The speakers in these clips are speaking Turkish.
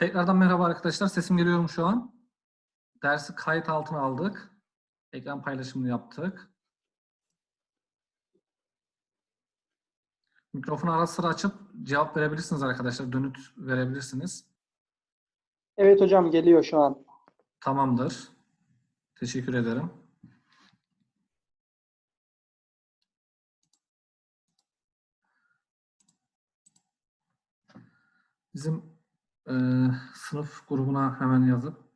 Tekrardan merhaba arkadaşlar. Sesim geliyor mu şu an? Dersi kayıt altına aldık. Ekran paylaşımını yaptık. Mikrofonu ara sıra açıp cevap verebilirsiniz arkadaşlar. Dönüt verebilirsiniz. Evet hocam geliyor şu an. Tamamdır. Teşekkür ederim. Bizim eee, sınıf grubuna hemen yazıp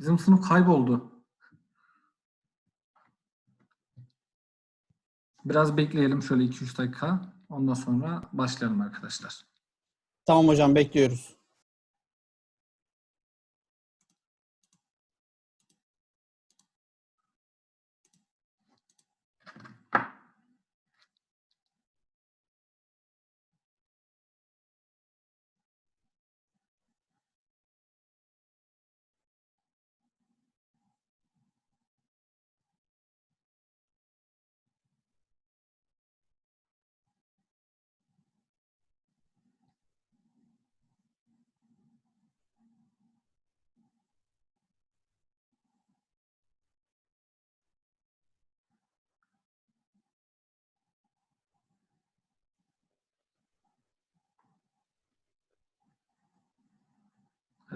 bizim sınıf kayboldu. Biraz bekleyelim şöyle 2-3 dakika. Ondan sonra başlayalım arkadaşlar. Tamam hocam bekliyoruz.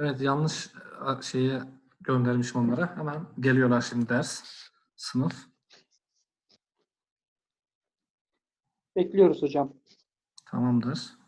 Evet yanlış e, şeye göndermişim onlara. Hemen geliyorlar şimdi ders. Sınıf. Bekliyoruz hocam. Tamamdır.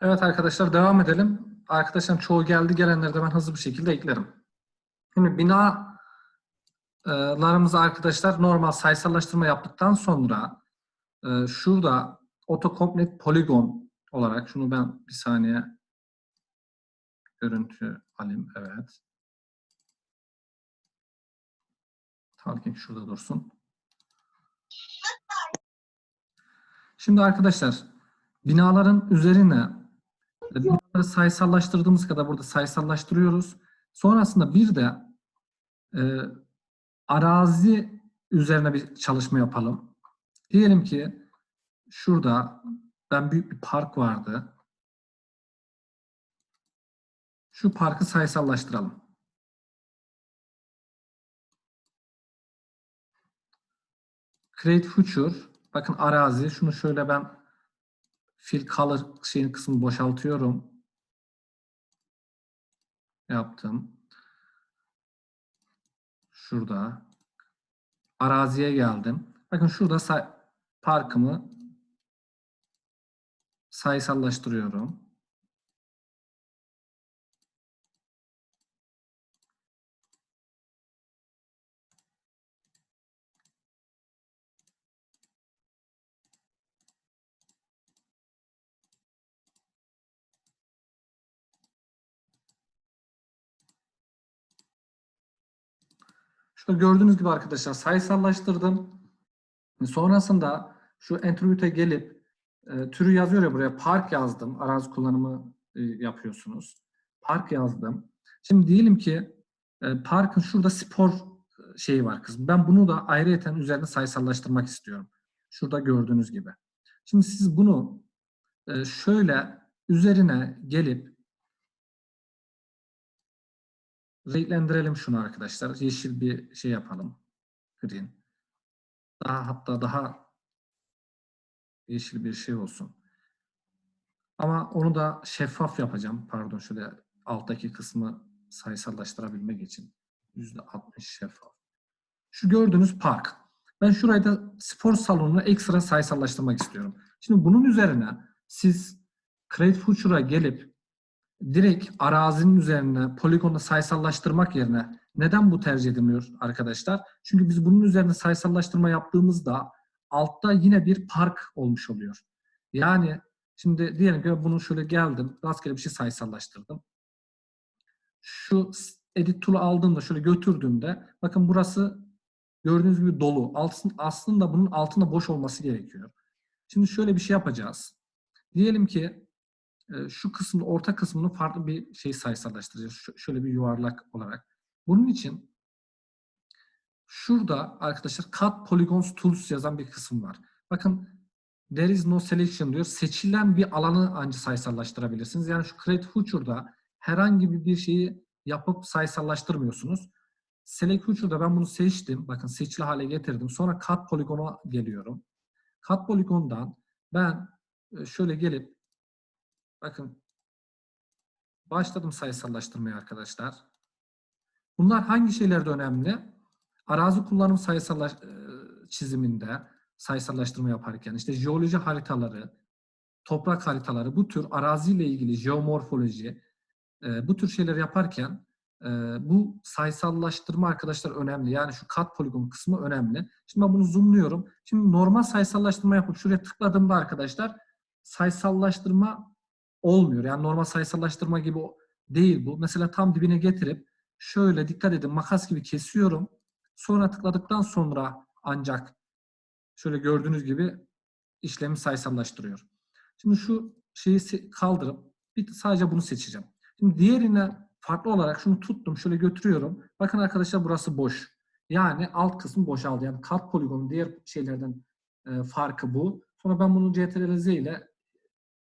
Evet arkadaşlar devam edelim. Arkadaşlar çoğu geldi. Gelenleri de ben hızlı bir şekilde eklerim. Şimdi binalarımızı arkadaşlar normal sayısallaştırma yaptıktan sonra e, şurada autocomplete polygon olarak şunu ben bir saniye görüntü alayım. Evet. Talking şurada dursun. Şimdi arkadaşlar binaların üzerine binaları sayısallaştırdığımız kadar burada sayısallaştırıyoruz. Sonrasında bir de e, arazi üzerine bir çalışma yapalım. Diyelim ki şurada ben büyük bir park vardı. Şu parkı sayısallaştıralım. Create Future. Bakın arazi. Şunu şöyle ben fill color şeyin kısmını boşaltıyorum. Yaptım. Şurada. Araziye geldim. Bakın şurada parkımı sayısallaştırıyorum. Şurada gördüğünüz gibi arkadaşlar sayısallaştırdım. Sonrasında şu attribute'e gelip e, türü yazıyor ya buraya park yazdım. Arazi kullanımı e, yapıyorsunuz. Park yazdım. Şimdi diyelim ki e, parkın şurada spor e, şeyi var kızım. Ben bunu da ayrıyeten üzerine sayısallaştırmak istiyorum. Şurada gördüğünüz gibi. Şimdi siz bunu e, şöyle üzerine gelip renklendirelim şunu arkadaşlar. Yeşil bir şey yapalım. Green. Daha hatta daha yeşil bir şey olsun. Ama onu da şeffaf yapacağım. Pardon şöyle alttaki kısmı sayısallaştırabilmek için. %60 şeffaf. Şu gördüğünüz park. Ben şurayı da spor salonunu ekstra sayısallaştırmak istiyorum. Şimdi bunun üzerine siz Create Future'a gelip direkt arazinin üzerine poligonu sayısallaştırmak yerine neden bu tercih edilmiyor arkadaşlar? Çünkü biz bunun üzerine sayısallaştırma yaptığımızda altta yine bir park olmuş oluyor. Yani şimdi diyelim ki bunu şöyle geldim, rastgele bir şey sayısallaştırdım. Şu edit tool'u aldığımda şöyle götürdüğümde bakın burası gördüğünüz gibi dolu. Altın, aslında bunun altında boş olması gerekiyor. Şimdi şöyle bir şey yapacağız. Diyelim ki şu kısmın orta kısmını farklı bir şey sayısallaştıracağız. Şöyle bir yuvarlak olarak. Bunun için şurada arkadaşlar Cut Polygons Tools yazan bir kısım var. Bakın there is no selection diyor. Seçilen bir alanı ancak sayısallaştırabilirsiniz. Yani şu Create Future'da herhangi bir şeyi yapıp sayısallaştırmıyorsunuz. Select Future'da ben bunu seçtim. Bakın seçili hale getirdim. Sonra Cut Polygon'a geliyorum. Cut Polygon'dan ben şöyle gelip bakın başladım sayısallaştırmaya arkadaşlar. Bunlar hangi şeylerde önemli? Arazi kullanım sayısal çiziminde sayısallaştırma yaparken işte jeoloji haritaları, toprak haritaları, bu tür araziyle ilgili jeomorfoloji, e, bu tür şeyler yaparken e, bu sayısallaştırma arkadaşlar önemli. Yani şu kat poligon kısmı önemli. Şimdi ben bunu zoomluyorum. Şimdi normal sayısallaştırma yapıp şuraya tıkladığımda arkadaşlar sayısallaştırma olmuyor. Yani normal sayısallaştırma gibi değil bu. Mesela tam dibine getirip şöyle dikkat edin makas gibi kesiyorum. Sonra tıkladıktan sonra ancak şöyle gördüğünüz gibi işlemi sayısallaştırıyor. Şimdi şu şeyi kaldırıp bir sadece bunu seçeceğim. Şimdi diğerine farklı olarak şunu tuttum şöyle götürüyorum. Bakın arkadaşlar burası boş. Yani alt kısmı boşaldı. Yani kat poligonun diğer şeylerden e, farkı bu. Sonra ben bunu CTRL-Z ile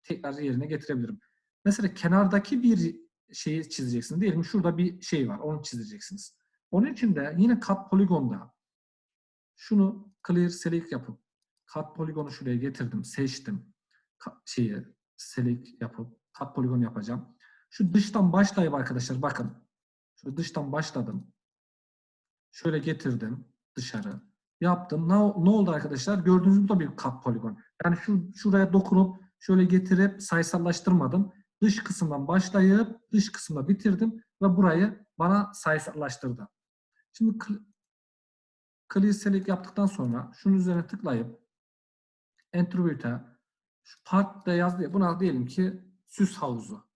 tekrar yerine getirebilirim. Mesela kenardaki bir şeyi çizeceksiniz. Diyelim şurada bir şey var. Onu çizeceksiniz. Onun için de yine kat poligonda şunu clear select yapıp kat poligonu şuraya getirdim. Seçtim. Ka- şeyi select yapıp kat poligon yapacağım. Şu dıştan başlayıp arkadaşlar bakın. Şöyle dıştan başladım. Şöyle getirdim dışarı. Yaptım. Ne, ne oldu arkadaşlar? Gördüğünüz bu da bir kat poligon. Yani şu şuraya dokunup şöyle getirip sayısallaştırmadım. Dış kısımdan başlayıp dış kısımda bitirdim ve burayı bana sayısallaştırdı. Şimdi cl- clear yaptıktan sonra şunun üzerine tıklayıp attribute'e şu part'ta yazdı ya buna diyelim ki süs havuzu.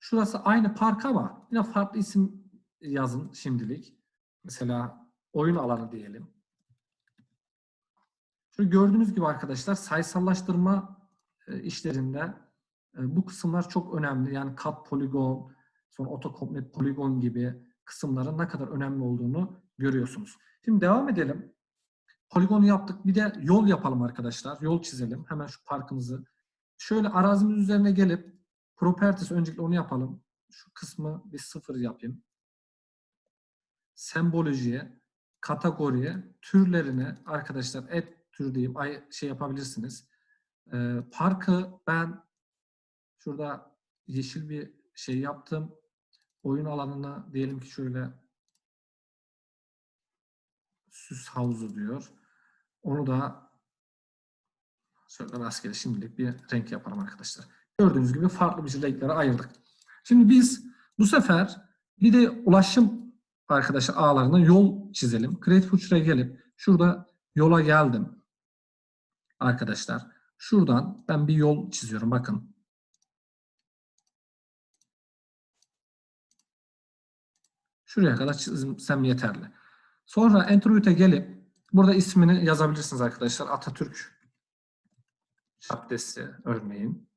Şurası aynı park ama yine farklı isim yazın şimdilik. Mesela oyun alanı diyelim. Şu gördüğünüz gibi arkadaşlar sayısallaştırma e, işlerinde e, bu kısımlar çok önemli. Yani kat poligon, sonra autocomplete poligon gibi kısımların ne kadar önemli olduğunu görüyorsunuz. Şimdi devam edelim. Poligonu yaptık. Bir de yol yapalım arkadaşlar. Yol çizelim. Hemen şu parkımızı. Şöyle arazimiz üzerine gelip properties öncelikle onu yapalım. Şu kısmı bir sıfır yapayım. Sembolojiye, kategoriye, türlerine arkadaşlar et tür deyip ay şey yapabilirsiniz. Ee, parkı ben şurada yeşil bir şey yaptım. Oyun alanına diyelim ki şöyle süs havuzu diyor. Onu da şöyle rastgele şimdilik bir renk yapalım arkadaşlar. Gördüğünüz gibi farklı bir renklere ayırdık. Şimdi biz bu sefer bir de ulaşım arkadaşlar ağlarına yol çizelim. Create Future'a gelip şurada yola geldim. Arkadaşlar şuradan ben bir yol çiziyorum. Bakın. Şuraya kadar çizsem yeterli. Sonra Enter'e gelip burada ismini yazabilirsiniz arkadaşlar. Atatürk Caddesi örneğin.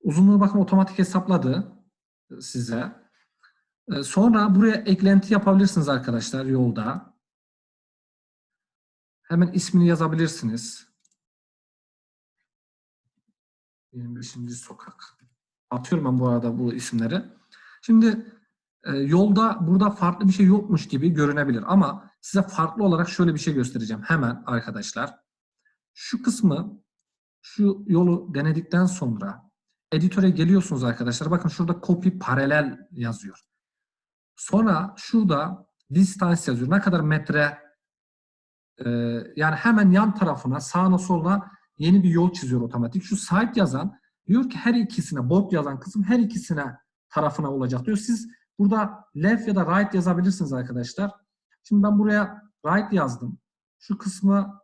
Uzunluğu bakın otomatik hesapladı size. Ee, Sonra buraya eklenti yapabilirsiniz arkadaşlar yolda. Hemen ismini yazabilirsiniz. 25. sokak. Atıyorum ben bu arada bu isimleri. Şimdi e, yolda burada farklı bir şey yokmuş gibi görünebilir ama size farklı olarak şöyle bir şey göstereceğim hemen arkadaşlar. Şu kısmı şu yolu denedikten sonra editöre geliyorsunuz arkadaşlar. Bakın şurada copy paralel yazıyor. Sonra şurada distance yazıyor. Ne kadar metre e, yani hemen yan tarafına sağına soluna yeni bir yol çiziyor otomatik. Şu side yazan diyor ki her ikisine both yazan kısım her ikisine tarafına olacak diyor. Siz burada left ya da right yazabilirsiniz arkadaşlar. Şimdi ben buraya right yazdım. Şu kısmı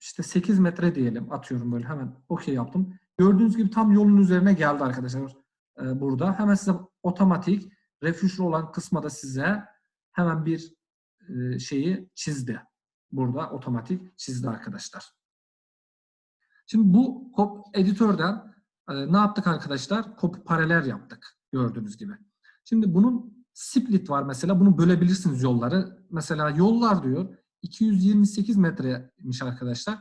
işte 8 metre diyelim. Atıyorum böyle hemen okey yaptım. Gördüğünüz gibi tam yolun üzerine geldi arkadaşlar e, burada. Hemen size otomatik refüjlü olan kısma da size hemen bir e, şeyi çizdi. Burada otomatik çizdi arkadaşlar. Şimdi bu editörden e, ne yaptık arkadaşlar? Copy paralel yaptık gördüğünüz gibi. Şimdi bunun split var mesela. Bunu bölebilirsiniz yolları. Mesela yollar diyor 228 metreymiş arkadaşlar.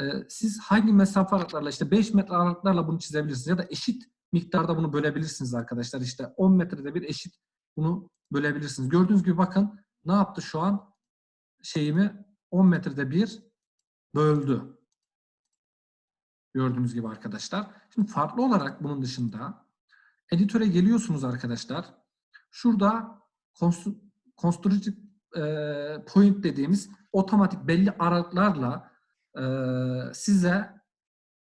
Ee, siz hangi mesafe aralıklarla işte 5 metre aralıklarla bunu çizebilirsiniz ya da eşit miktarda bunu bölebilirsiniz arkadaşlar. İşte 10 metrede bir eşit bunu bölebilirsiniz. Gördüğünüz gibi bakın ne yaptı şu an şeyimi 10 metrede bir böldü. Gördüğünüz gibi arkadaşlar. Şimdi farklı olarak bunun dışında editöre geliyorsunuz arkadaşlar. Şurada constru- constructive e, point dediğimiz otomatik belli aralıklarla e, size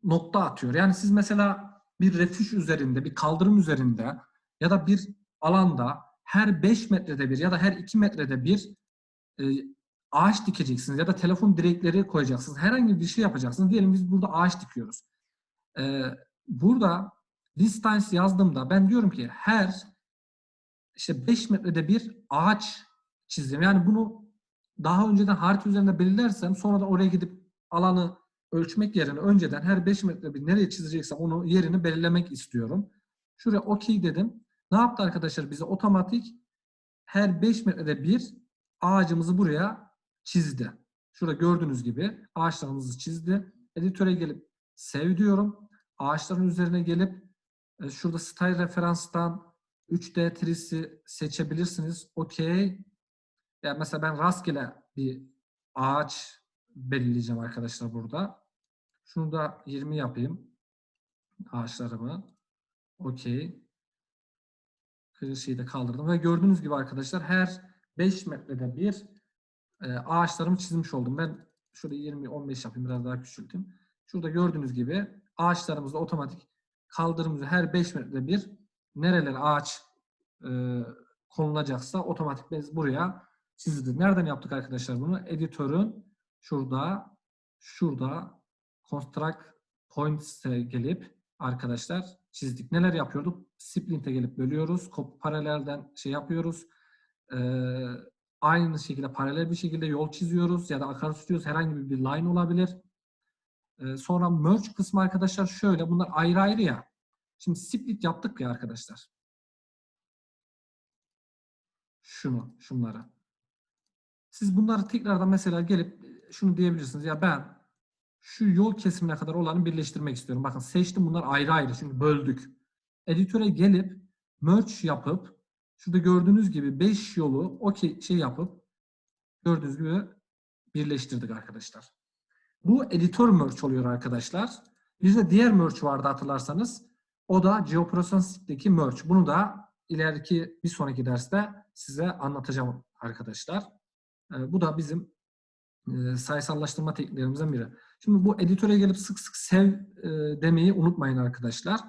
nokta atıyor. Yani siz mesela bir refüj üzerinde, bir kaldırım üzerinde ya da bir alanda her 5 metrede bir ya da her 2 metrede bir e, ağaç dikeceksiniz ya da telefon direkleri koyacaksınız. Herhangi bir şey yapacaksınız. Diyelim biz burada ağaç dikiyoruz. E, burada distance yazdığımda ben diyorum ki her işte 5 metrede bir ağaç çizdim. Yani bunu daha önceden harita üzerinde belirlersem sonra da oraya gidip alanı ölçmek yerine önceden her 5 metre bir nereye çizeceksem onu yerini belirlemek istiyorum. Şuraya OK dedim. Ne yaptı arkadaşlar? Bize otomatik her 5 metrede bir ağacımızı buraya çizdi. Şurada gördüğünüz gibi ağaçlarımızı çizdi. Editöre gelip sev diyorum. Ağaçların üzerine gelip e, şurada style referanstan 3D trisi seçebilirsiniz. Okey. Yani mesela ben rastgele bir ağaç belirleyeceğim arkadaşlar burada. Şunu da 20 yapayım. Ağaçlarımı. Okey. Şeyi de kaldırdım. Ve gördüğünüz gibi arkadaşlar her 5 metrede bir e, ağaçlarımı çizmiş oldum. Ben şurada 20-15 yapayım. Biraz daha küçülteyim. Şurada gördüğünüz gibi ağaçlarımızda otomatik kaldırımızı her 5 metrede bir nereler ağaç e, konulacaksa otomatik biz buraya çizdik. Nereden yaptık arkadaşlar bunu? Editörün şurada şurada construct points'e gelip arkadaşlar çizdik. Neler yapıyorduk? Splint'e gelip bölüyoruz. Paralelden şey yapıyoruz. Ee, aynı şekilde paralel bir şekilde yol çiziyoruz ya da akarsu çiziyoruz. Herhangi bir line olabilir. Ee, sonra merge kısmı arkadaşlar şöyle. Bunlar ayrı ayrı ya. Şimdi split yaptık ya arkadaşlar. Şunu, şunları. Siz bunları tekrardan mesela gelip şunu diyebilirsiniz. Ya ben şu yol kesimine kadar olanı birleştirmek istiyorum. Bakın seçtim bunlar ayrı ayrı. Çünkü böldük. Editöre gelip merge yapıp şurada gördüğünüz gibi 5 yolu okey şey yapıp gördüğünüz gibi birleştirdik arkadaşlar. Bu editör merge oluyor arkadaşlar. Bir de diğer merge vardı hatırlarsanız. O da GeoProcessing'deki merge. Bunu da ileriki bir sonraki derste size anlatacağım arkadaşlar. Ee, bu da bizim e, sayısallaştırma tekniklerimizden biri. Şimdi bu editöre gelip sık sık sev e, demeyi unutmayın arkadaşlar.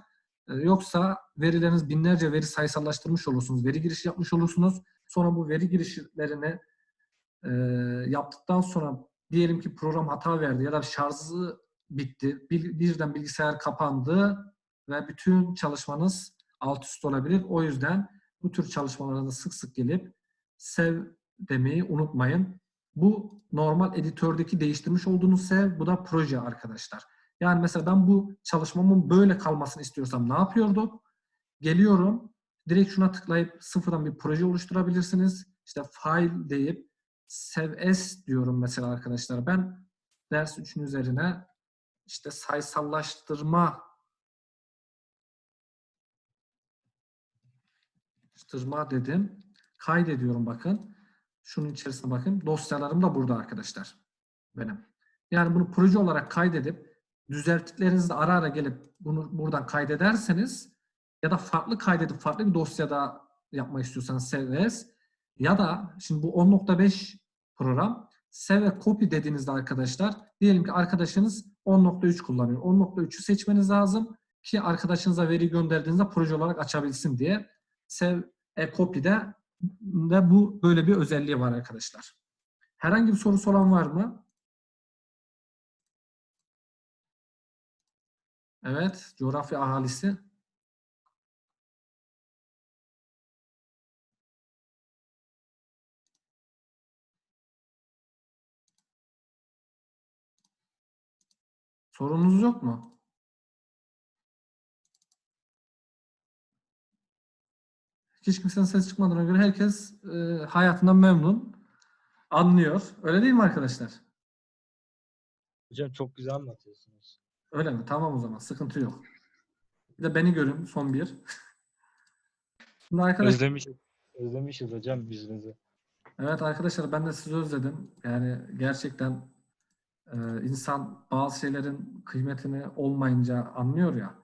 E, yoksa verileriniz binlerce veri sayısallaştırmış olursunuz. Veri girişi yapmış olursunuz. Sonra bu veri girişlerini e, yaptıktan sonra diyelim ki program hata verdi ya da şarjı bitti. Bir, birden bilgisayar kapandı ve bütün çalışmanız alt üst olabilir. O yüzden bu tür çalışmalara sık sık gelip sev demeyi unutmayın. Bu normal editördeki değiştirmiş olduğunuz sev, bu da proje arkadaşlar. Yani mesela ben bu çalışmamın böyle kalmasını istiyorsam ne yapıyorduk? Geliyorum, direkt şuna tıklayıp sıfırdan bir proje oluşturabilirsiniz. İşte file deyip save as diyorum mesela arkadaşlar. Ben ders 3'ün üzerine işte sayısallaştırma Tırma dedim. Kaydediyorum bakın. Şunun içerisine bakın. Dosyalarım da burada arkadaşlar. Benim. Yani bunu proje olarak kaydedip düzelttiklerinizde ara ara gelip bunu buradan kaydederseniz ya da farklı kaydedip farklı bir dosyada yapmak istiyorsanız CVS ya da şimdi bu 10.5 program save copy dediğinizde arkadaşlar diyelim ki arkadaşınız 10.3 kullanıyor. 10.3'ü seçmeniz lazım ki arkadaşınıza veri gönderdiğinizde proje olarak açabilsin diye. Save a copy'de de bu böyle bir özelliği var arkadaşlar. Herhangi bir sorusu olan var mı? Evet, coğrafya ahalisi. Sorunuz yok mu? Hiç kimsenin ses çıkmadığına göre herkes e, hayatından memnun. Anlıyor. Öyle değil mi arkadaşlar? Hocam çok güzel anlatıyorsunuz. Öyle mi? Tamam o zaman. Sıkıntı yok. Bir de beni görün son bir. Şimdi arkadaşlar, Özlemişiz. Özlemişiz hocam yüzünüzü. evet arkadaşlar ben de sizi özledim. Yani gerçekten e, insan bazı şeylerin kıymetini olmayınca anlıyor ya.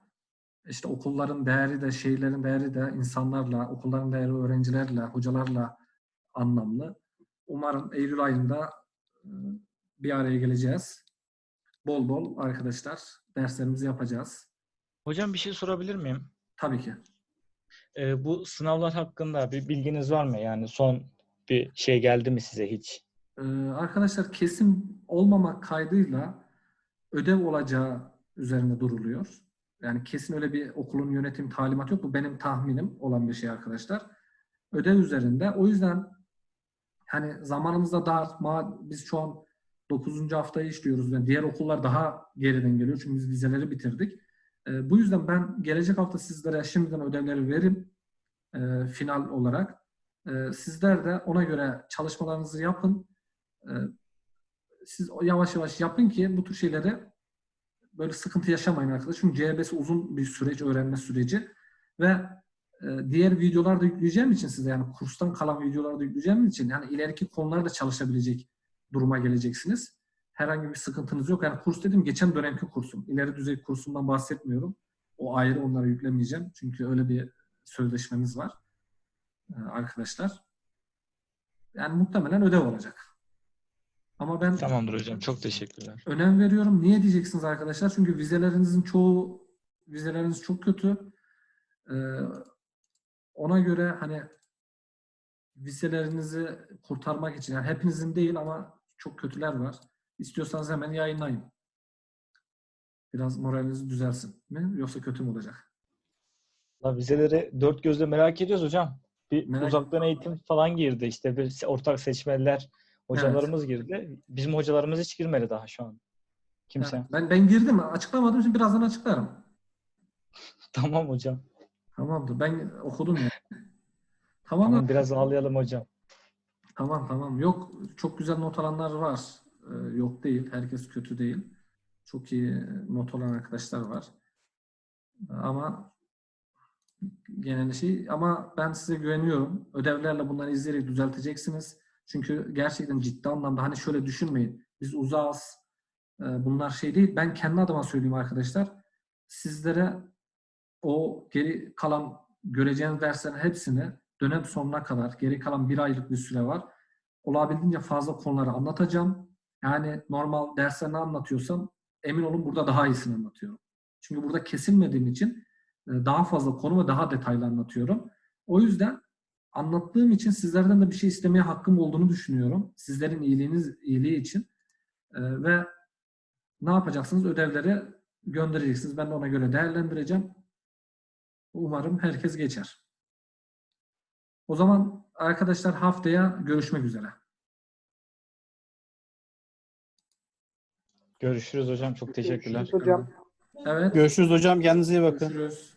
İşte okulların değeri de, şehirlerin değeri de insanlarla, okulların değeri öğrencilerle, hocalarla anlamlı. Umarım Eylül ayında e, bir araya geleceğiz. Bol bol arkadaşlar derslerimizi yapacağız. Hocam bir şey sorabilir miyim? Tabii ki. Ee, bu sınavlar hakkında bir bilginiz var mı? Yani son bir şey geldi mi size hiç? Ee, arkadaşlar kesin olmamak kaydıyla ödev olacağı üzerine duruluyor. Yani kesin öyle bir okulun yönetim talimatı yok. Bu benim tahminim olan bir şey arkadaşlar. Ödev üzerinde. O yüzden hani zamanımızda dar. Ma- Biz şu an 9. haftayı işliyoruz. Yani diğer okullar daha geriden geliyor. Çünkü biz vizeleri bitirdik. Ee, bu yüzden ben gelecek hafta sizlere şimdiden ödevleri verim e, final olarak. Ee, sizler de ona göre çalışmalarınızı yapın. Ee, siz yavaş yavaş yapın ki bu tür şeyleri böyle sıkıntı yaşamayın arkadaşlar. Çünkü CBS uzun bir süreç, öğrenme süreci ve e, diğer videolar da yükleyeceğim için size yani kurstan kalan videoları da yükleyeceğim için yani ileriki konularda çalışabilecek duruma geleceksiniz. Herhangi bir sıkıntınız yok. Yani kurs dedim geçen dönemki kursum. İleri düzey kursundan bahsetmiyorum. O ayrı onları yüklemeyeceğim. Çünkü öyle bir sözleşmemiz var e, arkadaşlar. Yani muhtemelen ödev olacak. Ama ben Tamamdır hocam. Çok teşekkürler. önem veriyorum. Niye diyeceksiniz arkadaşlar? Çünkü vizelerinizin çoğu vizeleriniz çok kötü. Ee, ona göre hani vizelerinizi kurtarmak için yani hepinizin değil ama çok kötüler var. İstiyorsanız hemen yayınlayın. Biraz moraliniz düzelsin mi? Yoksa kötü mü olacak? La vizeleri dört gözle merak ediyoruz hocam. Bir Merak- uzaktan eğitim falan girdi. İşte bir ortak seçmeler hocalarımız girdi. Bizim hocalarımız hiç girmedi daha şu an. Kimse. Ha, Ben ben girdim. Açıklamadım. Şimdi birazdan açıklarım. Tamam hocam. Tamamdır. Ben okudum ya. Tamam? Tamam biraz ağlayalım hocam. Tamam tamam. Yok çok güzel not alanlar var. Ee, yok değil. Herkes kötü değil. Çok iyi not alan arkadaşlar var. Ama genel şey ama ben size güveniyorum. Ödevlerle bunları izleyerek düzelteceksiniz. Çünkü gerçekten ciddi anlamda hani şöyle düşünmeyin. Biz uzağız. Ee, Bunlar şey değil. Ben kendi adıma söyleyeyim arkadaşlar. Sizlere o geri kalan göreceğiniz derslerin hepsini dönem sonuna kadar geri kalan bir aylık bir süre var. Olabildiğince fazla konuları anlatacağım. Yani normal derslerini anlatıyorsam emin olun burada daha iyisini anlatıyorum. Çünkü burada kesilmediğim için e, daha fazla konu ve daha detaylı anlatıyorum. O yüzden anlattığım için sizlerden de bir şey istemeye hakkım olduğunu düşünüyorum. Sizlerin iyiliğiniz iyiliği için. E, ve ne yapacaksınız? Ödevleri göndereceksiniz. Ben de ona göre değerlendireceğim. Umarım herkes geçer. O zaman arkadaşlar haftaya görüşmek üzere. Görüşürüz hocam. Çok teşekkürler. Görüşürüz hocam. Evet. Görüşürüz hocam. Kendinize iyi bakın. Görüşürüz.